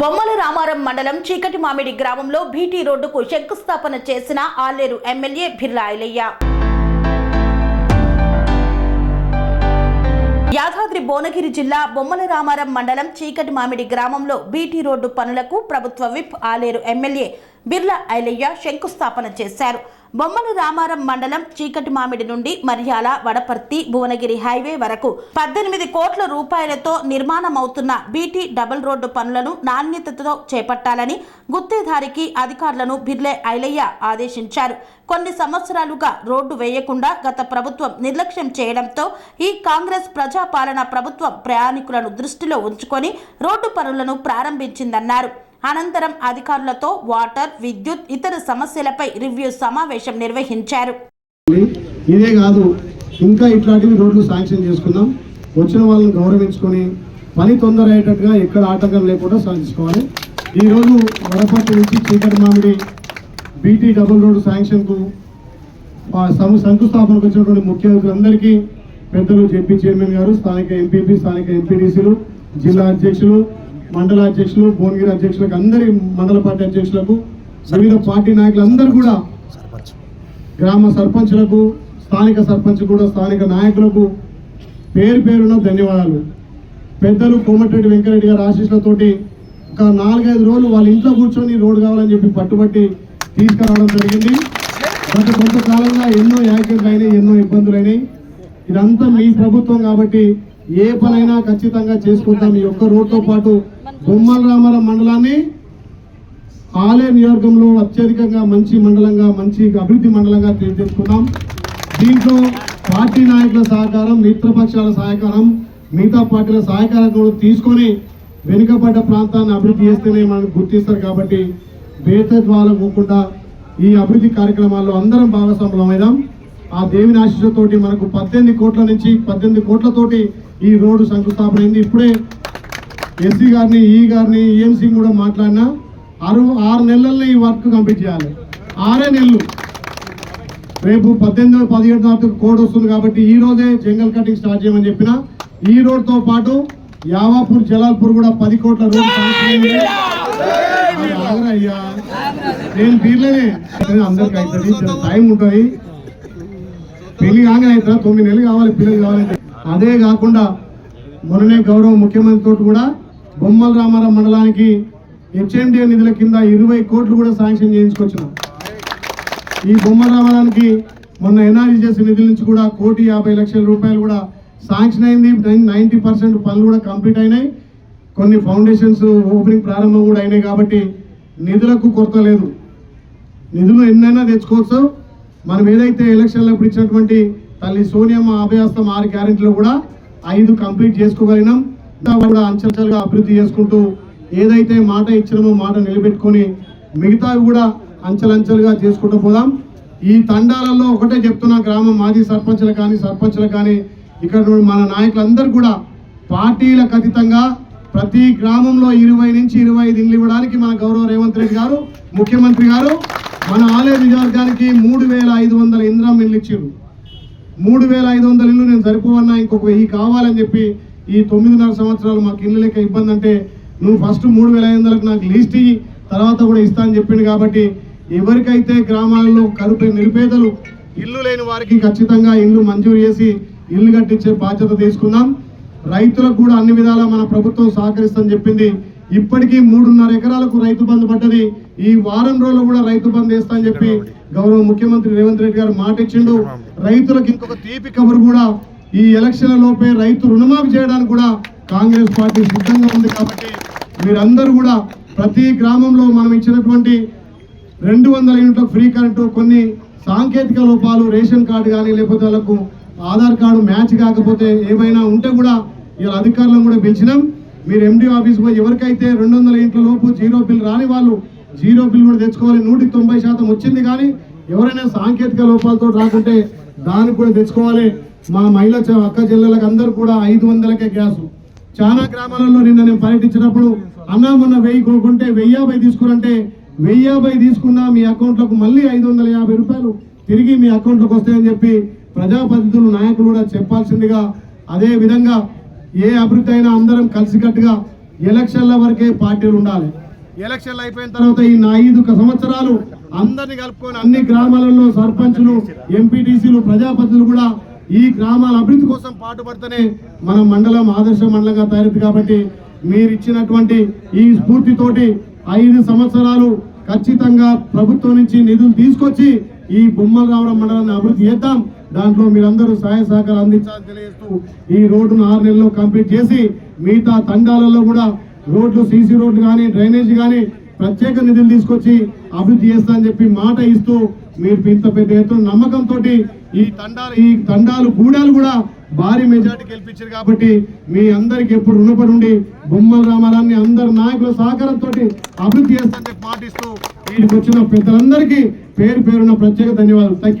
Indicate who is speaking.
Speaker 1: బొమ్మల రామారం మండలం చీకటి మామిడి గ్రామంలో బీటీ రోడ్డుకు శంకుస్థాపన చేసిన ఆలేరు ఎమ్మెల్యే బిర్లా యాదాద్రి భువనగిరి జిల్లా బొమ్మల రామారం మండలం చీకటి మామిడి గ్రామంలో బీటీ రోడ్డు పనులకు ప్రభుత్వ విప్ ఆలేరు ఎమ్మెల్యే బిర్లా ఐలయ్య శంకుస్థాపన చేశారు. బొమ్మల రామారం మండలం చీకటి మామిడి నుండి మర్యాల వడపర్తి భువనగిరి హైవే వరకు పద్దెనిమిది కోట్ల రూపాయలతో నిర్మాణమవుతున్న బీటీ డబుల్ రోడ్డు పనులను నాణ్యతతో చేపట్టాలని గుత్తేదారికి అధికారులను బిర్లే ఐలయ్య ఆదేశించారు. కొన్ని సంవత్సరాలుగా రోడ్డు వేయకుండా గత ప్రభుత్వం నిర్లక్ష్యం చేయడంతో ఈ కాంగ్రెస్ ప్రజాపాలన ప్రభుత్వం ప్రయాణికులను దృష్టిలో ఉంచుకొని రోడ్డు పనులను ప్రారంభించిందన్నారు. అనంతరం అధికారులతో వాటర్ విద్యుత్ ఇతర సమస్యలపై రివ్యూ సమావేశం నిర్వహించారు.
Speaker 2: ఇదే కాదు ఇంకా ఇట్లాంటివి రోడ్లు శాంక్షన్ చేసుకుందాం. వచ్చిన వాళ్ళని గౌరవించుకొని పని తొందర అయ్యేటట్టుగా ఎక్కడ ఆటంకం లేకుండా సాధించుకోవాలి. ఈరోజు వడపట్టు నుంచి Cheekati Mamidi BT double road శాంక్షన్కు ఆ శంకుస్థాపనకు వచ్చినటువంటి ముఖ్య అతిథులందరికీ పెద్దలు జెడ్పీ చైర్మన్ గారు స్థానిక ఎంపీపీ స్థానిక ఎంపీడీసీలు జిల్లా అధ్యక్షులు మండల అధ్యక్షులు భువనగిరి అధ్యక్షులకు అందరి మండల పార్టీ అధ్యక్షులకు వివిధ పార్టీ నాయకులందరూ కూడా గ్రామ సర్పంచులకు స్థానిక సర్పంచ్ కూడా స్థానిక నాయకులకు పేరు పేరున ధన్యవాదాలు. పెద్దలు కోమటిరెడ్డి వెంకరెడ్డి గారి ఆశీస్సులతోటి ఒక నాలుగైదు రోజులు వాళ్ళ ఇంట్లో కూర్చొని రోడ్డు కావాలని చెప్పి పట్టుబట్టి తీసుకురావడం జరిగింది. గత కొంతకాలంగా ఎన్నో యాక్సిడెంట్లు అయినాయి ఎన్నో ఇబ్బందులు అయినాయి. ఇదంతా మీ ప్రభుత్వం కాబట్టి ఏ పనైనా ఖచ్చితంగా చేసుకుంటాం. ఈ ఒక్క రోడ్తో పాటు బొమ్మల రామారం మండలాన్ని ఆలయ నియోజకంలో అత్యధికంగా మంచి మండలంగా మంచి అభివృద్ధి మండలంగా తీర్చిదిద్దుకున్నాం దీంట్లో పార్టీ నాయకుల సహకారం మిత్రపక్షాల సహకారం మిగతా పార్టీల సహకారం కూడా తీసుకొని వెనుకబడ్డ ప్రాంతాన్ని అభివృద్ధి చేస్తేనే మనకు గుర్తిస్తారు కాబట్టి భేదద్వాలం పోకుండా ఈ అభివృద్ధి కార్యక్రమాల్లో అందరం భాగస్వామ్యమైదాం ఆ దేవిని ఆశీస్సుతోటి మనకు పద్దెనిమిది కోట్ల నుంచి పద్దెనిమిది కోట్లతోటి ఈ రోడ్డు శంకుస్థాపన అయింది. ఇప్పుడే ఎస్సీ గారిని ఈ గారిని ఈఎంసీ కూడా మాట్లాడినా ఆరు ఆరు నెలల్లో ఈ వర్క్ కంప్లీట్ చేయాలి. ఆరే నెలలు. రేపు పద్దెనిమిది పదిహేడు తారీఖు కోడ్ వస్తుంది కాబట్టి ఈ రోజే జంగల్ కటింగ్ స్టార్ట్ చేయమని చెప్పిన. ఈ రోడ్తో పాటు యావాపూర్ జలాల్పూర్ కూడా పది కోట్ల రోడ్ అయ్యా నేను పీర్లేనే అందరికి అవుతుంది టైం ఉంటుంది. పెళ్ళి కాగానే అవుతుందా తొమ్మిది నెలలు కావాలి పిల్లలు కావాలంటే అదే కాకుండా మొన్ననే గౌరవ ముఖ్యమంత్రితో కూడా బొమ్మల రామారావు మండలానికి హెచ్ఎండిఏ నిధుల కింద ఇరవై కోట్లు కూడా శాంక్షన్ చేయించుకొచ్చినాం. ఈ బొమ్మల రామారానికి మొన్న ఎన్ఆర్జీ చేసే నిధుల నుంచి కూడా కోటి యాభై లక్షల రూపాయలు కూడా శాంక్షన్ అయింది. నైంటీ పర్సెంట్ పనులు కూడా కంప్లీట్ అయినాయి. కొన్ని ఫౌండేషన్స్ ఓపెనింగ్ ప్రారంభం కూడా అయినాయి కాబట్టి నిధులకు కొరత లేదు. నిధులు ఎన్నైనా తెచ్చుకోవచ్చు. మనం ఏదైతే ఎలక్షన్లో ఇప్పుడు ఇచ్చినటువంటి తల్లి సోనియమ్మ అభయాస్తం ఆరు గ్యారెంటీలో కూడా ఐదు కంప్లీట్ చేసుకోగలిగినాం. కూడా అంచెలుగా అభివృద్ధి చేసుకుంటూ ఏదైతే మాట ఇచ్చినామో మాట నిలబెట్టుకొని మిగతావి కూడా అంచెలంచెలుగా చేసుకుంటూ పోదాం. ఈ తండాలలో ఒకటే చెప్తున్నా గ్రామం మాజీ సర్పంచులు కానీ సర్పంచ్లు కానీ ఇక్కడ మన నాయకులందరూ కూడా పార్టీలకు అతీతంగా ప్రతి గ్రామంలో ఇరవై నుంచి ఇరవై ఐదు ఇండ్లు ఇవ్వడానికి మన గౌరవ రేవంత్ రెడ్డి గారు ముఖ్యమంత్రి గారు మన ఆలయ నియోజకానికి మూడు వేల ఐదు వందల ఇంద్రం ఇల్లు ఇచ్చారు మూడు వేల ఐదు వందల ఇల్లు నేను సరిపోవన్నా ఇంకొక వెయ్యి కావాలని చెప్పి ఈ తొమ్మిదిన్నర సంవత్సరాలు మాకు ఇల్లు లెక్క ఇబ్బంది అంటే నువ్వు ఫస్ట్ మూడు వేల ఐదు వందలకు నాకు లీస్ట్ ఇయ్యి తర్వాత కూడా ఇస్తా అని చెప్పిండు కాబట్టి ఎవరికైతే గ్రామాలలో కరుపు నిరుపేదలు ఇల్లు లేని వారికి ఖచ్చితంగా ఇల్లు మంజూరు చేసి ఇల్లు కట్టించే బాధ్యత తీసుకుందాం. రైతులకు కూడా అన్ని విధాలా మన ప్రభుత్వం సహకరిస్తుందని చెప్పింది ఇప్పటికీ మూడున్నర ఎకరాలకు రైతు బంధు పడ్డది. ఈ వారం రోజులు కూడా రైతు బంధు వేస్తా అని చెప్పి గౌరవ ముఖ్యమంత్రి రేవంత్ రెడ్డి గారు మాట ఇచ్చిండు. రైతులకు ఇంకొక తీపి కబురు కూడా ఈ ఎలక్షన్ల లోపే రైతు రుణమాఫీ చేయడానికి కూడా కాంగ్రెస్ పార్టీ సిద్ధంగా ఉంది కాబట్టి మీరందరూ కూడా ప్రతి గ్రామంలో మనం ఇచ్చినటువంటి రెండు వందల యూనిట్ల ఫ్రీ కరెంటు కొన్ని సాంకేతిక లోపాలు రేషన్ కార్డు కానీ లేకపోతే వాళ్ళకు ఆధార్ కార్డు మ్యాచ్ కాకపోతే ఏమైనా ఉంటే కూడా ఇలా అధికారులను కూడా పిలిచినాం. మీరు ఎండి ఆఫీస్ పోయి ఎవరికైతే రెండు వందల ఇంట్ల లోపు జీరో బిల్ రాని వాళ్ళు జీరో బిల్ కూడా తెచ్చుకోవాలి. నూటికి తొంభై శాతం వచ్చింది కానీ ఎవరైనా సాంకేతిక లోపాలతో రాకుంటే దాన్ని కూడా తెచ్చుకోవాలి. మా మహిళ అక్క జిల్లలకు అందరూ కూడా ఐదు వందలకే గ్యాసు. చాలా గ్రామాలలో నిన్న నేను పర్యటించినప్పుడు అన్నా మొన్న వెయ్యి కొనుక్కుంటే వెయ్యి యాభై తీసుకురంటే వెయ్యి యాభై తీసుకున్నా మీ అకౌంట్లకు మళ్ళీ ఐదు వందల యాభై రూపాయలు తిరిగి మీ అకౌంట్లోకి వస్తాయని చెప్పి ప్రజాప్రతినిధులు నాయకులు కూడా చెప్పాల్సిందిగా అదే విధంగా ఏ అభివృద్ధి అయినా అందరం కలిసికట్టుగా ఎలక్షన్ల వరకే పార్టీలు ఉండాలి. ఎలక్షన్లు అయిపోయిన తర్వాత ఈ నా ఐదు సంవత్సరాలు అందరిని కలుపుకొని అన్ని గ్రామాలలో సర్పంచులు ఎంపీటీసీలు ప్రజాపతులు కూడా ఈ గ్రామాల అభివృద్ధి కోసం పాటుపడితేనే మన మండలం ఆదర్శ మండలంగా తయారైంది కాబట్టి మీరు ఇచ్చినటువంటి ఈ స్ఫూర్తితోటి ఐదు సంవత్సరాలు ఖచ్చితంగా ప్రభుత్వం నుంచి నిధులు తీసుకొచ్చి ఈ బొమ్మల రావడం మండలాన్ని అభివృద్ధి చేద్దాం. దాంట్లో మీరందరూ సహాయ సహకారం అందించాలని తెలియజేస్తూ ఈ రోడ్డును ఆరు నెలల్లో కంప్లీట్ చేసి మిగతా తండాలలో కూడా రోడ్లు సీసీ రోడ్లు కానీ డ్రైనేజ్ కానీ ప్రత్యేక నిధులు తీసుకొచ్చి అభివృద్ధి చేస్తా అని చెప్పి మాట ఇస్తూ మీరు ఇంత పెద్ద ఎత్తున నమ్మకంతో ఈ తండాలు ఈ తండాలు గూడాలు కూడా భారీ మెజార్టీ గెలిపించారు కాబట్టి మీ అందరికి ఎప్పుడు రుణపడి ఉండి బొమ్మల రామారాన్ని అందరు నాయకుల సహకారంతో అభివృద్ధి చేస్తా అని చెప్పి మాటిస్తూ వీటికి వచ్చిన పెద్దలందరికీ పేరు పేరున ప్రత్యేక ధన్యవాదాలు. థ్యాంక్